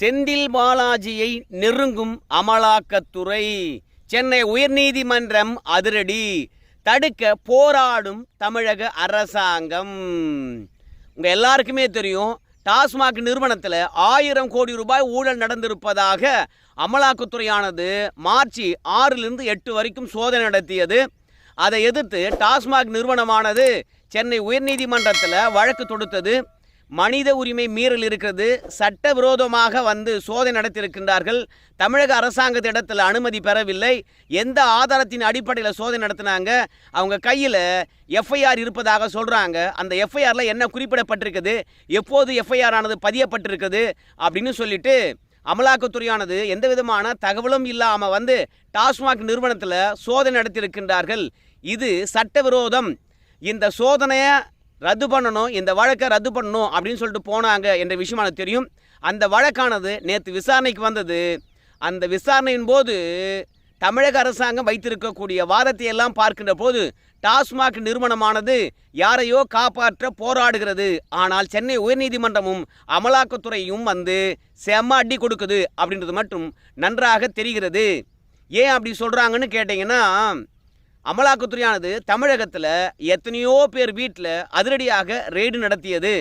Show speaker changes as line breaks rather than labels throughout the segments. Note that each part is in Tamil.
செந்தில் பாலாஜியை நெருங்கும் அமலாக்கத்துறை. சென்னை உயர்நீதிமன்றம் அதிரடி. தடுக்க போராடும் தமிழக அரசாங்கம். உங்கள் எல்லாருக்குமே தெரியும் டாஸ்மாக் நிறுவனத்தில் ஆயிரம் கோடி ரூபாய் ஊழல் நடந்திருப்பதாக அமலாக்கத்துறையானது மார்ச் ஆறிலிருந்து எட்டு வரைக்கும் சோதனை நடத்தியது. அதை எதிர்த்து டாஸ்மாக் நிறுவனமானது சென்னை உயர்நீதிமன்றத்தில் வழக்கு தொடுத்தது. மனித உரிமை மீறல் இருக்கிறது. சட்டவிரோதமாக வந்து சோதனை நடத்தியிருக்கின்றார்கள். தமிழக அரசாங்கத்திடத்தில் அனுமதி பெறவில்லை. எந்த ஆதாரத்தின் அடிப்படையில் சோதனை நடத்தினாங்க? அவங்க கையில் எஃப்ஐஆர் இருப்பதாக சொல்கிறாங்க அந்த எஃப்ஐஆரில் என்ன குறிப்பிடப்பட்டிருக்குது? எப்போது எஃப்ஐஆர் ஆனது பதியப்பட்டிருக்குது? அப்படின்னு சொல்லிட்டு அமலாக்கத்துறையானது எந்த விதமான தகவலும் இல்லாமல் வந்து டாஸ்மாக் நிறுவனத்தில் சோதனை நடத்தியிருக்கின்றார்கள். இது சட்டவிரோதம். இந்த சோதனையை ரத்து பண்ணணும் இந்த வழக்கை ரத்து பண்ணணும் அப்படின்னு சொல்லிட்டு போனாங்க என்ற விஷயம் எனக்கு தெரியும். அந்த வழக்கானது நேற்று விசாரணைக்கு வந்தது. அந்த விசாரணையின் போது தமிழக அரசாங்கம் வைத்திருக்கக்கூடிய வாதத்தை எல்லாம் பார்க்கின்ற போது டாஸ்மாக் நிறுவனமானது யாரையோ காப்பாற்ற போராடுகிறது. ஆனால் சென்னை உயர்நீதிமன்றமும் அமலாக்கத்துறையும் வந்து செம்ம அடி கொடுக்குது அப்படின்றது மட்டும் நன்றாக தெரிகிறது. ஏன் அப்படி சொல்கிறாங்கன்னு கேட்டிங்கன்னா அமலாக்கத்துறையானது தமிழகத்தில் எத்தனையோ பேர் வீட்டில் அதிரடியாக ரெய்டு நடத்தியது.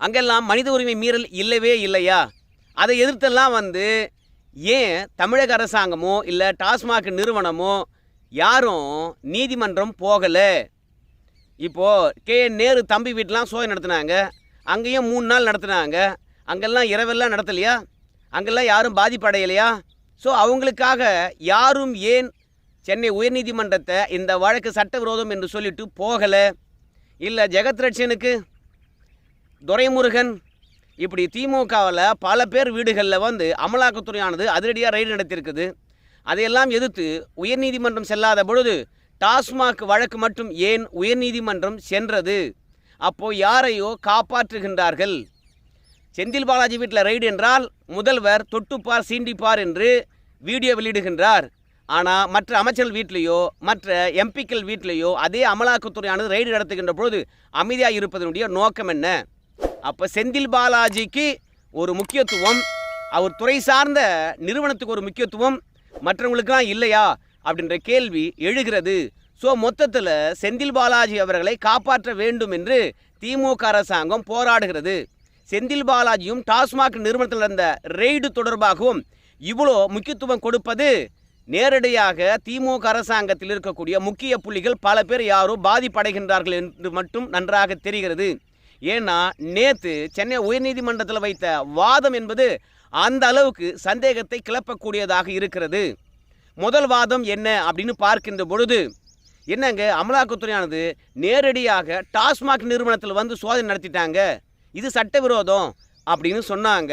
அங்கெல்லாம் மனித உரிமை மீறல் இல்லவே இல்லையா? அதை எதிர்த்தெல்லாம் வந்து ஏன் தமிழக அரசாங்கமோ இல்லை டாஸ்மாக் நிறுவனமோ யாரும் நீதிமன்றம் போகலை? இப்போது கே நேரு தம்பி வீட்டெலாம் சோதனை நடத்தினாங்க. அங்கேயும் மூணு நாள் நடத்தினாங்க. அங்கெல்லாம் இரவெல்லாம் நடத்தலையா? அங்கெல்லாம் யாரும் பாதிப்படையலையா ஸோ அவங்களுக்காக யாரும் ஏன் சென்னை உயர்நீதிமன்றத்தை இந்த வழக்கு சட்டவிரோதம் என்று சொல்லிட்டு போகலை. இல்லை ஜெகத்ரட்சனுக்கு துரைமுருகன் இப்படி திமுகவில் பல பேர் வீடுகளில் வந்து அமலாக்கத்துறையானது அதிரடியாக ரைடு நடத்தியிருக்குது. அதையெல்லாம் எதிர்த்து உயர்நீதிமன்றம் செல்லாத பொழுது டாஸ்மாக் வழக்கு மட்டும் ஏன் உயர்நீதிமன்றம் சென்றது? அப்போ யாரையோ காப்பாற்றுகின்றார்கள். செந்தில் பாலாஜி வீட்டில் ரைடு என்றால் முதல்வர் தொட்டுப்பார் சீண்டிப்பார் என்று வீடியோ வெளியிடுகின்றார். ஆனால் மற்ற அமைச்சர்கள் வீட்லேயோ மற்ற எம்பிக்கள் வீட்லேயோ அதே அமலாக்கத்துறையானது ரெய்டு நடத்துகின்ற பொழுது அமைதியாக இருப்பதனுடைய நோக்கம் என்ன? அப்போ செந்தில் பாலாஜிக்கு ஒரு முக்கியத்துவம் அவர் துறை சார்ந்த நிறுவனத்துக்கு ஒரு முக்கியத்துவம் மற்றவங்களுக்குலாம் இல்லையா? அப்படின்ற கேள்வி எழுகிறது. ஸோ மொத்தத்தில் செந்தில் பாலாஜி அவர்களை காப்பாற்ற வேண்டும் என்று திமுக அரசாங்கம் போராடுகிறது. செந்தில் பாலாஜியும் டாஸ்மாக் நிறுவனத்தில் நடந்த ரெய்டு தொடர்பாகவும் இவ்வளோ முக்கியத்துவம் கொடுப்பது நேரடியாக திமுக அரசாங்கத்தில் இருக்கக்கூடிய முக்கிய புள்ளிகள் பல பேர் யாரோ பாதிப்படைகின்றார்கள் என்று மட்டும் நன்றாக தெரிகிறது. ஏன்னா நேற்று சென்னை உயர்நீதிமன்றத்தில் வைத்த வாதம் என்பது அந்த அளவுக்கு சந்தேகத்தை கிளப்பக்கூடியதாக இருக்கிறது. முதல் வாதம் என்ன அப்படின்னு பார்க்கின்ற பொழுது என்னங்க அமலாக்கத்துறையானது நேரடியாக டாஸ்மாக் நிறுவனத்தில் வந்து சோதனை நடத்திட்டாங்க. இது சட்டவிரோதம் அப்படின்னு சொன்னாங்க.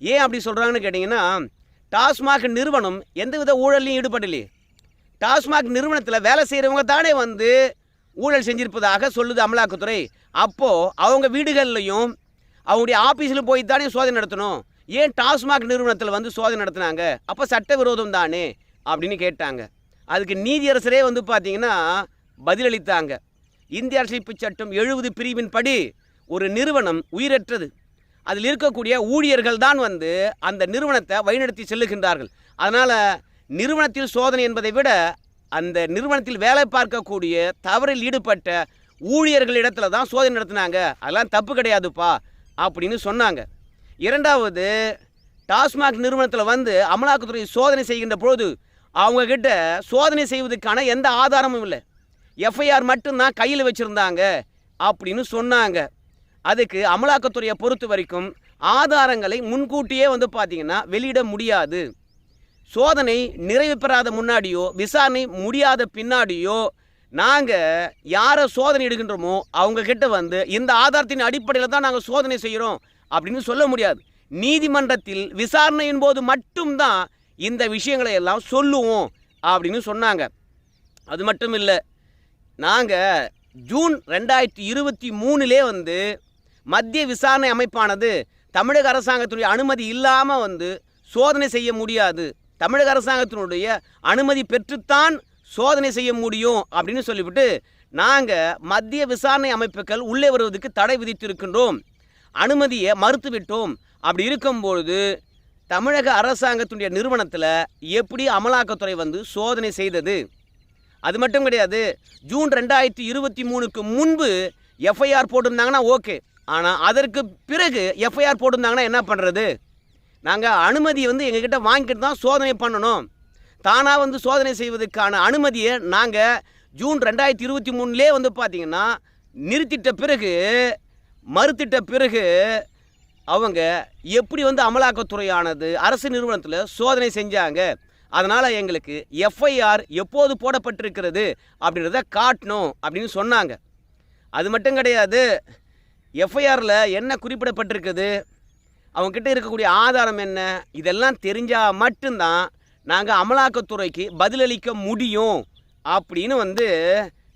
ஏன் அப்படி சொல்கிறாங்கன்னு கேட்டிங்கன்னா டாஸ்மாக் நிறுவனம் எந்தவித ஊழலையும் ஈடுபடலையே. டாஸ்மாக் நிறுவனத்தில் வேலை செய்கிறவங்க தானே வந்து ஊழல் செஞ்சிருப்பதாக சொல்லுது அமலாக்கத்துறை. அப்போது அவங்க வீடுகள்லையும் அவங்களுடைய ஆஃபீஸில் போய் தானே சோதனை நடத்தணும். ஏன் டாஸ்மாக் நிறுவனத்தில் வந்து சோதனை நடத்தினாங்க? அப்போ சட்டவிரோதம் தானே அப்படின்னு கேட்டாங்க. அதுக்கு நீதியரசரே வந்து பார்த்தீங்கன்னா பதிலளித்தாங்க. இந்திய அரசியலமைப்பு சட்டம் எழுபது பிரிவின் படி ஒரு நிறுவனம் உயிரற்றது. அதில் இருக்கக்கூடிய ஊழியர்கள் தான் வந்து அந்த நிறுவனத்தை வழிநடத்தி செல்லுகின்றார்கள். அதனால் நிறுவனத்தில் சோதனை என்பதை விட அந்த நிறுவனத்தில் வேலை பார்க்கக்கூடிய தவறில் ஈடுபட்ட ஊழியர்களிடத்துல தான் சோதனை நடத்தினாங்க. அதெல்லாம் தப்பு கிடையாதுப்பா அப்படின்னு சொன்னாங்க. இரண்டாவது டாஸ்மாக் நிறுவனத்தில் வந்து அமலாக்கத்துறை சோதனை செய்கின்ற பொழுது அவங்கக்கிட்ட சோதனை செய்வதற்கான எந்த ஆதாரமும் இல்லை. எஃப்ஐஆர் மட்டும்தான் கையில் வச்சுருந்தாங்க அப்படின்னு சொன்னாங்க. அதுக்கு அமலாக்கத்துறையை பொறுத்த வரைக்கும் ஆதாரங்களை முன்கூட்டியே வந்து பார்த்தீங்கன்னா வெளியிட முடியாது. சோதனை நிறைவு பெறாத முன்னாடியோ விசாரணை முடியாத பின்னாடியோ நாங்கள் யாரை சோதனை எடுக்கின்றோமோ அவங்கக்கிட்ட வந்து இந்த ஆதாரத்தின் அடிப்படையில் தான் நாங்கள் சோதனை செய்கிறோம் அப்படின்னு சொல்ல முடியாது. நீதிமன்றத்தில் விசாரணையின் போது மட்டும்தான் இந்த விஷயங்களை எல்லாம் சொல்லுவோம் அப்படின்னு சொன்னாங்க. அது மட்டும் இல்லை நாங்கள் ஜூன் ரெண்டாயிரத்தி இருபத்தி மூணுலே வந்து மத்திய விசாரணை அமைப்பானது தமிழக அரசாங்கத்துடைய அனுமதி இல்லாமல் வந்து சோதனை செய்ய முடியாது. தமிழக அரசாங்கத்தினுடைய அனுமதி பெற்றுத்தான் சோதனை செய்ய முடியும் அப்படின்னு சொல்லிவிட்டு நாங்கள் மத்திய விசாரணை அமைப்புகள் உள்ளே வருவதற்கு தடை விதித்திருக்கின்றோம். அனுமதியை மறுத்துவிட்டோம். அப்படி இருக்கும்பொழுது தமிழக அரசாங்கத்தினுடைய நிறுவனத்தில் எப்படி அமலாக்கத்துறை வந்து சோதனை செய்தது? அது மட்டும் கிடையாது ஜூன் ரெண்டாயிரத்தி இருபத்தி மூணுக்கு முன்பு எஃப்ஐஆர் போட்டிருந்தாங்கன்னா ஓகே. ஆனால் அதற்கு பிறகு எஃப்ஐஆர் போட்டிருந்தாங்கன்னா என்ன பண்ணுறது நாங்கள் அனுமதி வந்து எங்ககிட்ட வாங்கிட்டு தான் சோதனை பண்ணணும். தானாக வந்து சோதனை செய்வதற்கான அனுமதியை நாங்கள் ஜூன் ரெண்டாயிரத்தி இருபத்தி மூணுலேயே வந்து பார்த்திங்கன்னா நிறுத்திட்ட பிறகு மறுத்திட்ட பிறகு அவங்க எப்படி வந்து அமலாக்கத்துறையானது அரசு நிறுவனத்தில் சோதனை செஞ்சாங்க. அதனால் எங்களுக்கு எஃப்ஐஆர் எப்போது போடப்பட்டிருக்கிறது அப்படின்றத காட்டணும் அப்படின்னு சொன்னாங்க. அது மட்டும் கிடையாது. எஃப்ஐஆரில் என்ன குறிப்பிடப்பட்டிருக்குது? அவங்கக்கிட்ட இருக்கக்கூடிய ஆதாரம் என்ன? இதெல்லாம் தெரிஞ்சால் மட்டும்தான் நாங்கள் அமலாக்கத்துறைக்கு பதிலளிக்க முடியும் அப்படின்னு வந்து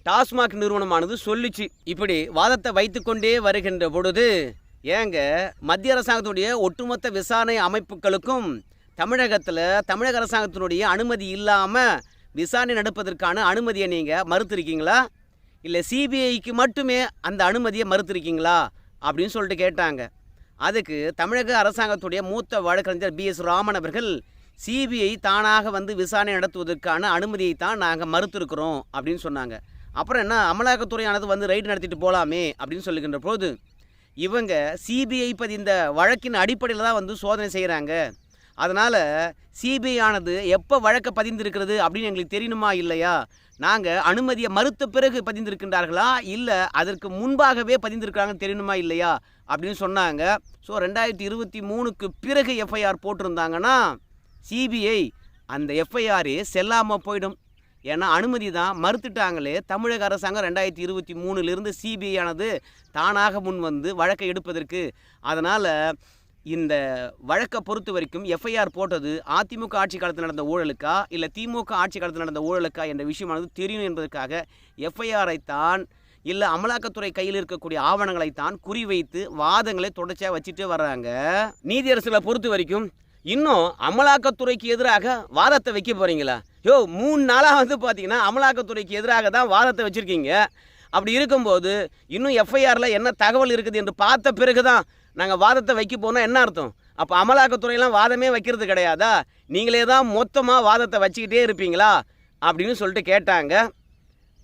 டாஸ்மாக் நிறுவனமானது சொல்லுச்சு. இப்படி வாதத்தை வைத்துக்கொண்டே வருகின்ற பொழுது ஏங்க மத்திய அரசாங்கத்துடைய ஒட்டுமொத்த விசாரணை அமைப்புகளுக்கும் தமிழகத்தில் தமிழக அரசாங்கத்தினுடைய அனுமதி இல்லாமல் விசாரணை நடப்பதற்கான அனுமதியை நீங்கள் மறுத்திருக்கீங்களா? இல்லை சிபிஐக்கு மட்டுமே அந்த அனுமதியை மறுத்திருக்கீங்களா? அப்படின்னு சொல்லிட்டு கேட்டாங்க. அதுக்கு தமிழக அரசாங்கத்துடைய மூத்த வழக்கறிஞர் பி எஸ் ராமன் அவர்கள் சிபிஐ தானாக வந்து விசாரணை நடத்துவதற்கான அனுமதியை தான் நாங்கள் மறுத்திருக்கிறோம் அப்படின்னு சொன்னாங்க. அப்புறம் என்ன அமலாக்கத்துறையானது வந்து ரைடு நடத்திட்டு போகலாமே அப்படின்னு சொல்லுகின்ற போது இவங்க சிபிஐ பதிந்த வழக்கின் அடிப்படையில் தான் வந்து சோதனை செய்கிறாங்க அதனால் சிபிஐ ஆனது எப்போ வழக்கை பதிந்திருக்கிறது அப்படின்னு எங்களுக்கு தெரியணுமா இல்லையா? நாங்கள் அனுமதியை மறுத்த பிறகு பதிந்திருக்கின்றார்களா? இல்லை அதற்கு முன்பாகவே பதிந்திருக்கிறாங்கன்னு தெரியணுமா இல்லையா? அப்படின்னு சொன்னாங்க. ஸோ ரெண்டாயிரத்தி இருபத்தி மூணுக்கு பிறகு எஃப்ஐஆர் போட்டிருந்தாங்கன்னா சிபிஐ அந்த எஃப்ஐஆரே செல்லாமல் போயிடும். ஏன்னா அனுமதி தான் மறுத்துட்டாங்களே. தமிழக அரசாங்கம் ரெண்டாயிரத்தி இருபத்தி மூணுலேருந்து சிபிஐ ஆனது தானாக முன் வந்து வழக்கை எடுப்பதற்கு. அதனால் இந்த வழக்கை பொறுத்த வரைக்கும் எஃப்ஐஆர் போட்டது அதிமுக ஆட்சி காலத்தில் நடந்த ஊழலுக்கா இல்லை திமுக ஆட்சி காலத்தில் நடந்த ஊழலுக்கா என்ற விஷயமானது தெரியும் என்பதற்காக எஃப்ஐஆரை தான் இல்லை அமலாக்கத்துறை கையில் இருக்கக்கூடிய ஆவணங்களை தான் குறிவைத்து வாதங்களை தொடர்ச்சியாக வச்சுட்டு வர்றாங்க. நீதியரசுகளை பொறுத்த வரைக்கும் இன்னும் அமலாக்கத்துறைக்கு எதிராக வாதத்தை வைக்க போகிறீங்களா யோ மூணு நாளாக வந்து பார்த்தீங்கன்னா அமலாக்கத்துறைக்கு எதிராக தான் வாதத்தை வச்சுருக்கீங்க. அப்படி இருக்கும்போது இன்னும் எஃப்ஐஆரில் என்ன தகவல் இருக்குது என்று பார்த்த பிறகு தான் நாங்கள் வாதத்தை வைக்க போனால் என்ன அர்த்தம்? அப்போ அமலாக்கத்துறையெல்லாம் வாதமே வைக்கிறது கிடையாதா? நீங்களே தான் மொத்தமாக வாதத்தை வச்சுக்கிட்டே இருப்பீங்களா? அப்படின்னு சொல்லிட்டு கேட்டாங்க.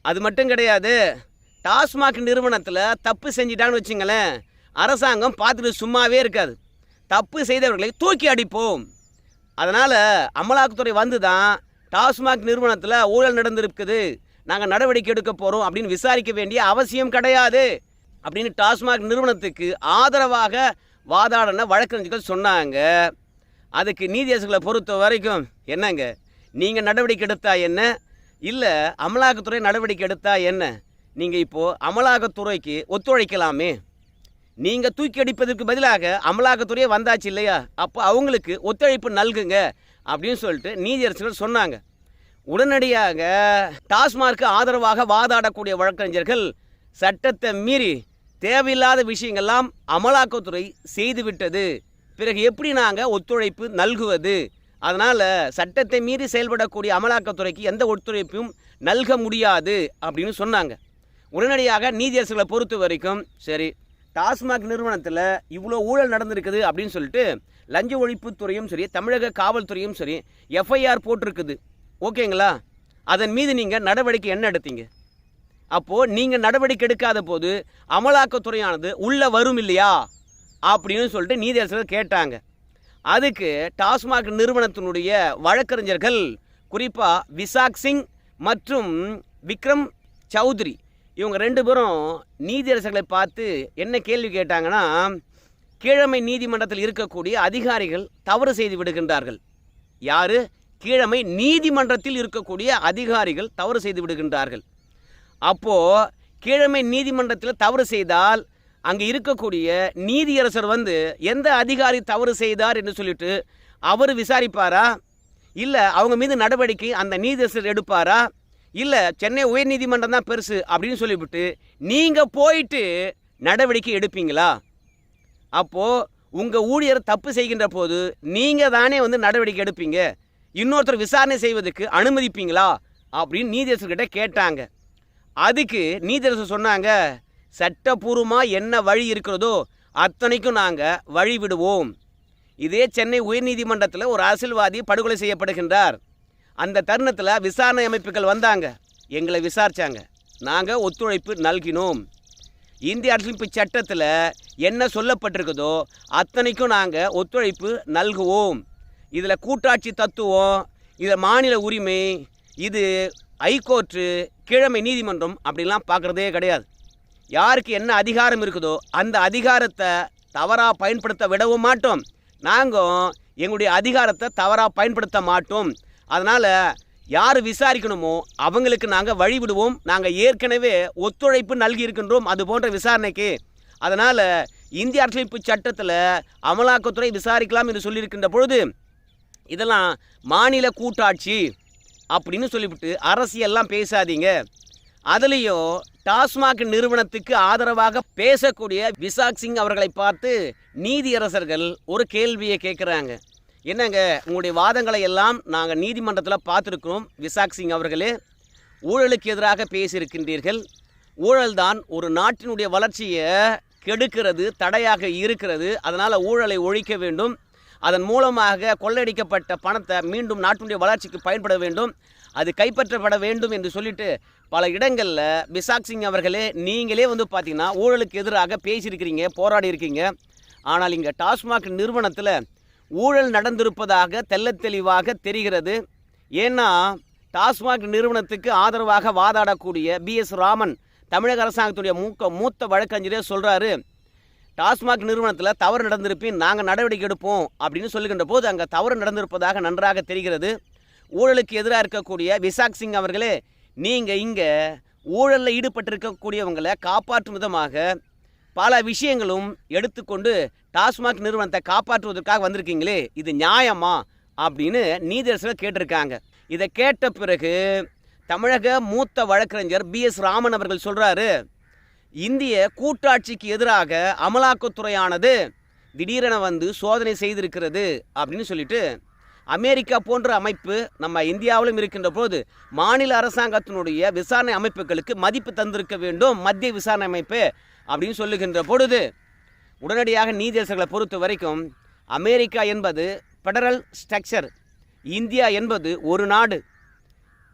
அது மட்டும் கிடையாது. டாஸ்மாக் நிறுவனத்தில் தப்பு செஞ்சிட்டான்னு வச்சுங்களேன் அரசாங்கம் பார்த்துட்டு சும்மாவே இருக்காது. தப்பு செய்தவர்களை தூக்கி அடிப்போம். அதனால் அமலாக்கத்துறை வந்து தான் டாஸ்மாக் நிறுவனத்தில் ஊழல் நடந்திருக்குது. நாங்கள் நடவடிக்கை எடுக்க போகிறோம் அப்படின்னு விசாரிக்க வேண்டிய அவசியம் கிடையாது. அப்படின்னு டாஸ்மாக் நிறுவனத்துக்கு ஆதரவாக வாதாடின வழக்கறிஞர்கள் சொன்னாங்க. அதுக்கு நீதியரசுகளை பொறுத்த வரைக்கும் என்னங்க? நீங்கள் நடவடிக்கை எடுத்தா என்ன? இல்லை அமலாக்கத்துறை நடவடிக்கை எடுத்தா என்ன? நீங்கள் இப்போது அமலாக்கத்துறைக்கு ஒத்துழைக்கலாமே. நீங்கள் தூக்கி அடிப்பதற்கு பதிலாக அமலாக்கத்துறையே வந்தாச்சு இல்லையா? அப்போ அவங்களுக்கு ஒத்துழைப்பு நல்குங்க அப்படின்னு சொல்லிட்டு நீதியரசர்கள் சொன்னாங்க. உடனடியாக டாஸ்மார்க்கு ஆதரவாக வாதாடக்கூடிய வழக்கறிஞர்கள் சட்டத்தை மீறி தேவையில்லாத விஷயங்கள்லாம் அமலாக்கத்துறை செய்துவிட்டது. பிறகு எப்படி நாங்கள் ஒத்துழைப்பு நல்குவது? அதனால் சட்டத்தை மீறி செயல்படக்கூடிய அமலாக்கத்துறைக்கு எந்த ஒத்துழைப்பும் நல்க முடியாது அப்படின்னு சொன்னாங்க. உடனடியாக நீதியரசுகளை பொறுத்த வரைக்கும் சரி டாஸ்மாக் நிறுவனத்தில் இவ்வளோ ஊழல் நடந்திருக்குது அப்படின்னு சொல்லிட்டு லஞ்ச ஒழிப்புத்துறையும் சரி தமிழக காவல்துறையும் சரி எஃப்ஐஆர் போட்டிருக்குது. ஓகேங்களா? அதன் மீது நீங்கள் நடவடிக்கை என்ன எடுத்தீங்க? அப்போது நீங்கள் நடவடிக்கை எடுக்காத போது அமலாக்கத்துறையானது உள்ளே வரும் இல்லையா? அப்படின்னு சொல்லிட்டு நீதியரசர்கள் கேட்டாங்க. அதுக்கு டாஸ்மாக் நிறுவனத்தினுடைய வழக்கறிஞர்கள் குறிப்பாக விசாக் சிங் மற்றும் விக்ரம் சௌத்ரி இவங்க ரெண்டு பேரும் நீதியரசர்களை பார்த்து என்ன கேள்வி கேட்டாங்கன்னா கீழமை நீதிமன்றத்தில் இருக்கக்கூடிய அதிகாரிகள் தவறு செய்து விடுகின்றார்கள். யாரு? கீழமை நீதிமன்றத்தில் இருக்கக்கூடிய அதிகாரிகள் தவறு செய்து விடுகின்றார்கள். அப்போது கீழமை நீதிமன்றத்தில் தவறு செய்தால் அங்கே இருக்கக்கூடிய நீதியரசர் வந்து எந்த அதிகாரி தவறு செய்தார் என்று சொல்லிட்டு அவர் விசாரிப்பாரா? இல்லை அவங்க மீது நடவடிக்கை அந்த நீதியரசர் எடுப்பாரா? இல்லை சென்னை உயர்நீதிமன்றம் தான் பெருசு அப்படின்னு சொல்லிவிட்டு நீங்கள் போயிட்டு நடவடிக்கை எடுப்பீங்களா? அப்போது உங்கள் ஊழியர் தப்பு செய்கின்ற போது நீங்கள் தானே வந்து நடவடிக்கை எடுப்பீங்க. இன்னொருத்தர் விசாரணை செய்வதற்கு அனுமதிப்பீங்களா? அப்படின்னு நீதியரசர்கிட்ட கேட்டாங்க. அதுக்கு நீதிரசு சொன்னாங்க சட்டப்பூர்வமாக என்ன வழி இருக்கிறதோ அத்தனைக்கும் நாங்கள் வழி விடுவோம். இதே சென்னை உயர்நீதிமன்றத்தில் ஒரு அரசியல்வாதி படுகொலை செய்யப்படுகின்றார். அந்த தருணத்தில் விசாரணை அமைப்புகள் வந்தாங்க எங்களை விசாரித்தாங்க நாங்கள் ஒத்துழைப்பு நல்கினோம். இந்திய அரசியலமைப்பு சட்டத்தில் என்ன சொல்லப்பட்டிருக்குதோ அத்தனைக்கும் நாங்கள் ஒத்துழைப்பு நல்குவோம். இதில் கூட்டாட்சி தத்துவம் இதில் மாநில உரிமை இது ஐகோர்ட்டு கீழமை நீதிமன்றம் அப்படிலாம் பார்க்குறதே கிடையாது. யாருக்கு என்ன அதிகாரம் இருக்குதோ அந்த அதிகாரத்தை தவறாக பயன்படுத்த விடவும் மாட்டோம். நாங்கள் எங்களுடைய அதிகாரத்தை தவறாக பயன்படுத்த மாட்டோம். அதனால் யார் விசாரிக்கணுமோ அவங்களுக்கு நாங்கள் வழிவிடுவோம். நாங்கள் ஏற்கனவே ஒத்துழைப்பு நல்கி இருக்கின்றோம் அது போன்ற விசாரணைக்கு. அதனால் இந்திய அரசியலமைப்பு சட்டத்தில் அமலாக்கத்துறை விசாரிக்கலாம் என்று சொல்லியிருக்கின்ற பொழுது இதெல்லாம் மாநில கூட்டாட்சி அப்படின்னு சொல்லிவிட்டு அரசியல்லாம் பேசாதீங்க. அதுலேயும் டாஸ்மாக் நிறுவனத்துக்கு ஆதரவாக பேசக்கூடிய விசாக் சிங் அவர்களை பார்த்து நீதியரசர்கள் ஒரு கேள்வியை கேட்குறாங்க. என்னங்க உங்களுடைய வாதங்களை எல்லாம் நாங்கள் நீதிமன்றத்தில் பார்த்துருக்கிறோம் விசாக் சிங் அவர்களே. ஊழலுக்கு எதிராக பேசியிருக்கின்றீர்கள். ஊழல்தான் ஒரு நாட்டினுடைய வளர்ச்சியை கெடுக்கிறது தடையாக இருக்கிறது. அதனால் ஊழலை ஒழிக்க வேண்டும். அதன் மூலமாக கொள்ளையடிக்கப்பட்ட பணத்தை மீண்டும் நாட்டினுடைய வளர்ச்சிக்கு பயன்பட வேண்டும். அது கைப்பற்றப்பட வேண்டும் என்று சொல்லிட்டு பல இடங்களில் பிசாக் சிங் அவர்களே நீங்களே வந்து பார்த்தீங்கன்னா ஊழலுக்கு எதிராக பேசியிருக்கிறீங்க போராடி இருக்கீங்க ஆனால் இங்கே டாஸ்மாக் நிறுவனத்தில் ஊழல் நடந்திருப்பதாக தெல்ல தெளிவாக தெரிகிறது. ஏன்னா டாஸ்மாக் நிறுவனத்துக்கு ஆதரவாக வாதாடக்கூடிய பி எஸ் ராமன் தமிழக அரசாங்கத்துடைய மூக்க மூத்த வழக்கறிஞரே சொல்கிறாரு டாஸ்மாக் நிறுவனத்தில் தவறு நடந்திருப்பின் நாங்கள் நடவடிக்கை எடுப்போம் அப்படின்னு சொல்லுகின்ற போது அங்கே தவறு நடந்திருப்பதாக நன்றாக தெரிகிறது. ஊழலுக்கு எதிராக இருக்கக்கூடிய விசாக் சிங் அவர்களே நீங்கள் இங்கே ஊழலில் ஈடுபட்டிருக்கக்கூடியவங்களை காப்பாற்றும் விதமாக பல விஷயங்களும் எடுத்துக்கொண்டு டாஸ்மாக் நிறுவனத்தை காப்பாற்றுவதற்காக வந்திருக்கீங்களே இது நியாயமா அப்படின்னு நீதியரசர்கள் கேட்டிருக்காங்க. இதை கேட்ட பிறகு தமிழக மூத்த வழக்கறிஞர் பி எஸ் ராமன் அவர்கள் சொல்கிறாரு இந்திய கூட்டாட்சிக்கு எதிராக அமலாக்கத்துறையானது திடீரென வந்து சோதனை செய்திருக்கிறது அப்படின்னு சொல்லிட்டு அமெரிக்கா போன்ற அமைப்பு நம்ம இந்தியாவிலும் இருக்கின்ற போது மாநில அரசாங்கத்தினுடைய விசாரணை அமைப்புகளுக்கு மதிப்பு தந்திருக்க வேண்டும் மத்திய விசாரணை அமைப்பு அப்படின்னு சொல்லுகின்ற பொழுது உடனடியாக நீதியரசர்களை பொறுத்த வரைக்கும் அமெரிக்கா என்பது ஃபெடரல் ஸ்ட்ரக்சர் இந்தியா என்பது ஒரு நாடு.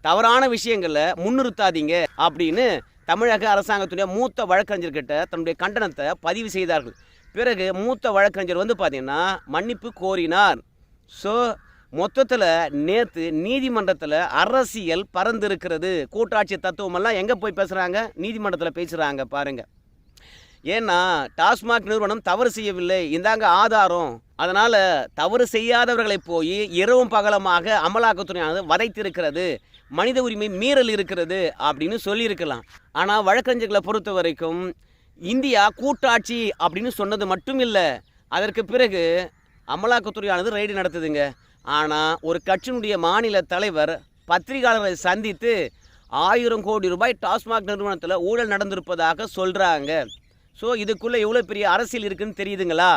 தவறான விஷயங்களை முன்னிறுத்தாதீங்க அப்படின்னு தமிழக அரசாங்கத்துடைய மூத்த வழக்கறிஞர்கிட்ட தன்னுடைய கண்டனத்தை பதிவு செய்தார்கள். பிறகு மூத்த வழக்கறிஞர் வந்து பார்த்தீங்கன்னா மன்னிப்பு கோரினார். ஸோ மொத்தத்தில் நேற்று நீதிமன்றத்தில் அரசியல் பறந்திருக்கிறது. கூட்டாட்சி தத்துவமெல்லாம் எங்கே போய் பேசுகிறாங்க நீதிமன்றத்தில் பேசுகிறாங்க பாருங்கள் ஏன்னா டாஸ்மாக் நிறுவனம் தவறு செய்யவில்லை. இந்தாங்க ஆதாரம். அதனால் தவறு செய்யாதவர்களை போய் இரவும் பகலமாக அமலாக்கத்துறையானது வதைத்திருக்கிறது. மனித உரிமை மீறல் இருக்கிறது அப்படின்னு சொல்லியிருக்கலாம். ஆனால் வழக்கறிஞர்களை பொறுத்த வரைக்கும் இந்தியா கூட்டாட்சி அப்படின்னு சொன்னது மட்டும் இல்லை. அதற்கு பிறகு அமலாக்கத்துறையானது ரைடு நடத்துதுங்க. ஆனால் ஒரு கட்சியினுடைய மாநில தலைவர் பத்திரிகையாளர்களை சந்தித்து ஆயிரம் கோடி ரூபாய் டாஸ்மாக் நிறுவனத்தில் ஊழல் நடந்திருப்பதாக சொல்கிறாங்க ஸோ இதுக்குள்ளே எவ்வளோ பெரிய அரசியல் இருக்குதுன்னு தெரியுதுங்களா?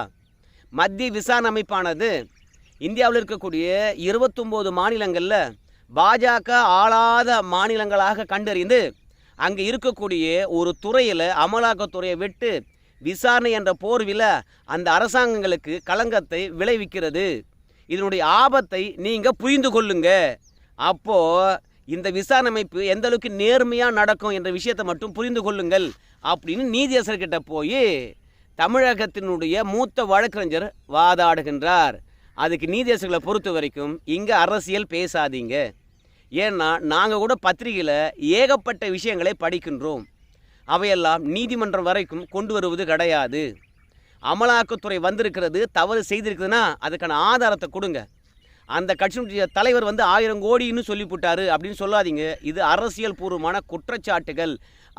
மத்திய விசாரணை அமைப்பானது இந்தியாவில் இருக்கக்கூடிய இருபத்தொம்போது மாநிலங்களில் பாஜக ஆளாத மாநிலங்களாக கண்டறிந்து அங்கே இருக்கக்கூடிய ஒரு துறையில் அமலாக்கத்துறையை விட்டு விசாரணை என்ற போர்வில் அந்த அரசாங்கங்களுக்கு களங்கத்தை விளைவிக்கிறது. இதனுடைய ஆபத்தை நீங்கள் புரிந்து கொள்ளுங்க. அப்போது இந்த விசாரணை அமைப்பு எந்த அளவுக்கு நேர்மையாக நடக்கும் என்ற விஷயத்தை மட்டும் புரிந்து கொள்ளுங்கள் அப்படின்னு நீதியரசர்கிட்ட போய் தமிழகத்தினுடைய மூத்த வழக்கறிஞர் வாதாடுகின்றார். அதுக்கு நீதியரசர்களை பொறுத்த வரைக்கும் இங்கே அரசியல் பேசாதீங்க. ஏன்னா நாங்கள் கூட பத்திரிகையில் ஏகப்பட்ட விஷயங்களை படிக்கின்றோம். அவையெல்லாம் நீதிமன்றம் வரைக்கும் கொண்டு வருவது கிடையாது. அமலாக்கத்துறை வந்திருக்கிறது தவறு செய்திருக்குதுன்னா அதுக்கான ஆதாரத்தை கொடுங்க. அந்த கட்சியினுடைய தலைவர் வந்து ஆயிரம் கோடின்னு சொல்லிவிட்டாரு அப்படின்னு சொல்லாதீங்க. இது அரசியல் பூர்வமான குற்றச்சாட்டுகள்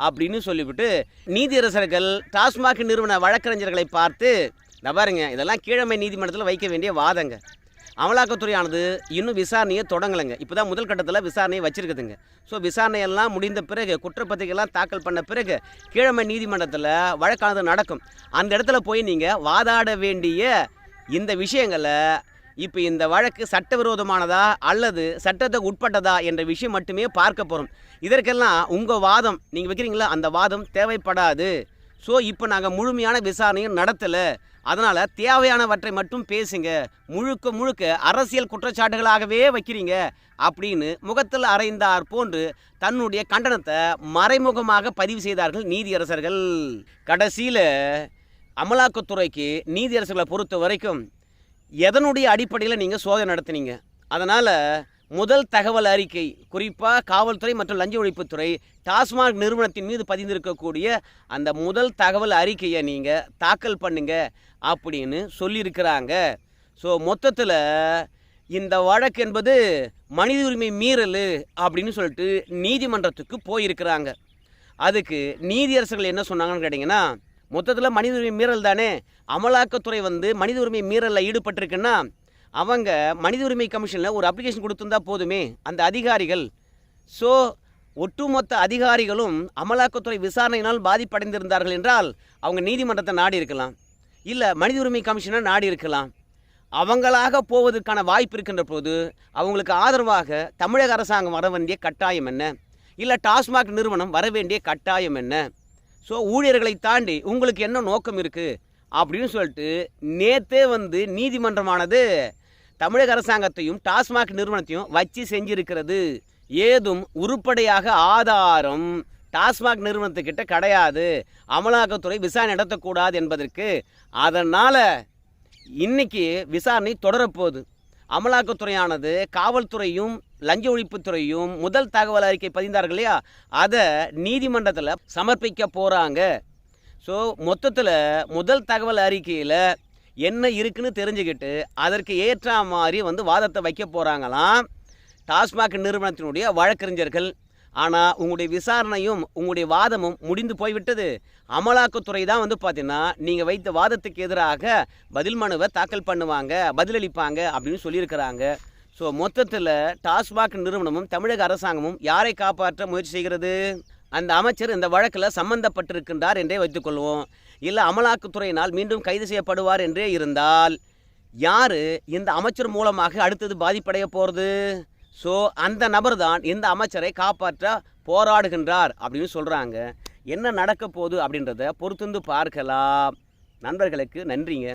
அப்படின்னு சொல்லிவிட்டு நீதியரசர்கள் டாஸ்மாக் நிறுவன வழக்கறிஞர்களை பார்த்து இந்த பாருங்க இதெல்லாம் கீழமை நீதிமன்றத்தில் வைக்க வேண்டிய வாதங்க. அமலாக்கத்துறையானது இன்னும் விசாரணையை தொடங்கலைங்க. இப்போ தான் முதல் கட்டத்தில் விசாரணையை வச்சுருக்குதுங்க. ஸோ விசாரணையெல்லாம் முடிந்த பிறகு குற்றப்பத்திரிகைலாம் தாக்கல் பண்ண பிறகு கீழமை நீதிமன்றத்தில் வழக்கானது நடக்கும். அந்த இடத்துல போய் நீங்கள் வாதாட வேண்டிய இந்த விஷயங்களை இப்போ இந்த வழக்கு சட்டவிரோதமானதா அல்லது சட்டத்துக்கு உட்பட்டதா என்ற விஷயம் மட்டுமே பார்க்க போகிறோம் இதற்கெல்லாம் உங்கள் வாதம் நீங்கள் வைக்கிறீங்களா? அந்த வாதம் தேவைப்படாது. ஸோ இப்போ நாங்கள் முழுமையான விசாரணையும் நடத்தலை. அதனால் தேவையானவற்றை மட்டும் பேசுங்க. முழுக்க முழுக்க அரசியல் குற்றச்சாட்டுகளாகவே வைக்கிறீங்க அப்படின்னு முகத்தில் அறைந்தார் போன்று தன்னுடைய கண்டனத்தை மறைமுகமாக பதிவு செய்தார்கள் நீதியரசர்கள். கடைசியில் அமலாக்கத்துறைக்கு நீதியரசர்களை பொறுத்த வரைக்கும் எதனுடைய அடிப்படையில் நீங்கள் சோதனை நடத்துனீங்க? அதனால் முதல் தகவல் அறிக்கை குறிப்பாக காவல்துறை மற்றும் லஞ்ச ஒழிப்புத்துறை டாஸ்மாக் நிறுவனத்தின் மீது பதிந்திருக்கக்கூடிய அந்த முதல் தகவல் அறிக்கையை நீங்கள் தாக்கல் பண்ணுங்க அப்படின்னு சொல்லியிருக்கிறாங்க. ஸோ மொத்தத்தில் இந்த வழக்கு என்பது மனித உரிமை மீறல் அப்படின்னு சொல்லிட்டு நீதிமன்றத்துக்கு போயிருக்கிறாங்க. அதுக்கு நீதியரசர்கள் என்ன சொன்னாங்கன்னு கேட்டிங்கன்னா மொத்தத்தில் மனித உரிமை மீறல் தானே. அமலாக்கத்துறை வந்து மனித உரிமை மீறலில் ஈடுபட்டிருக்குன்னா அவங்க மனித உரிமை கமிஷனில் ஒரு அப்ளிகேஷன் கொடுத்துருந்தா போதுமே அந்த அதிகாரிகள். ஸோ ஒட்டுமொத்த அதிகாரிகளும் அமலாக்கத்துறை விசாரணையினால் பாதிப்படைந்திருந்தார்கள் என்றால் அவங்க நீதிமன்றத்தை நாடி இருக்கலாம். இல்லை மனித உரிமை கமிஷனை நாடி இருக்கலாம். அவங்களாக போவதற்கான வாய்ப்பு இருக்கின்ற போது அவங்களுக்கு ஆதரவாக தமிழக அரசாங்கம் வர வேண்டிய கட்டாயம் என்ன? இல்லை டாஸ்மாக் நிறுவனம் வர வேண்டிய கட்டாயம் என்ன? ஸோ ஊழியர்களை தாண்டி உங்களுக்கு என்ன நோக்கம் இருக்குது அப்படின்னு சொல்லிட்டு நேற்றே வந்து நீதிமன்றமானது தமிழக அரசாங்கத்தையும் டாஸ்மாக் நிறுவனத்தையும் வச்சு செஞ்சிருக்கிறது. ஏதும் உருப்படியாக ஆதாரம் டாஸ்மாக் நிறுவனத்துக்கிட்ட கிடையாது. அமலாக்கத்துறை விசாரணை நடத்தக்கூடாது என்பதற்கு அதனால் இன்னைக்கு விசாரணை தொடரப்போகுது. அமலாக்கத்துறையானது காவல்துறையும் லஞ்ச ஒழிப்புத்துறையும் முதல் தகவல் அறிக்கை பதிந்தார்கள் இல்லையா? அதை நீதிமன்றத்தில் சமர்ப்பிக்க போகிறாங்க ஸோ மொத்தத்தில் முதல் தகவல் அறிக்கையில் என்ன இருக்குன்னு தெரிஞ்சுக்கிட்டு அதற்கு ஏற்ற மாதிரி வந்து வாதத்தை வைக்க போகிறாங்களாம் டாஸ்மாக் நிறுவனத்தினுடைய வழக்கறிஞர்கள். ஆனால் உங்களுடைய விசாரணையும் உங்களுடைய வாதமும் முடிந்து போய்விட்டது. அமலாக்கத்துறை தான் வந்து பார்த்தீங்கன்னா நீங்கள் வைத்த வாதத்துக்கு எதிராக பதில் மனுவை தாக்கல் பண்ணுவாங்க பதிலளிப்பாங்க அப்படின்னு சொல்லியிருக்கிறாங்க. ஸோ மொத்தத்தில் டாஸ்மாக் நிறுவனமும் தமிழக அரசாங்கமும் யாரை காப்பாற்ற முயற்சி செய்கிறது? அந்த அமைச்சர் இந்த வழக்கில் சம்பந்தப்பட்டிருக்கின்றார் என்றே வைத்துக்கொள்வோம். இல்லை அமலாக்கத்துறையினால் மீண்டும் கைது செய்யப்படுவார் என்றே இருந்தால் யார் இந்த அமைச்சர் மூலமாக அடுத்தது பாதிப்படைய போகிறது ஸோ அந்த நபர் தான் இந்த அமைச்சரை காப்பாற்ற போராடுகின்றார் அப்படின்னு சொல்கிறாங்க என்ன நடக்க போகுது அப்படின்றத பொறுத்திருந்து பார்க்கலாம். நண்பர்களுக்கு நன்றிங்க.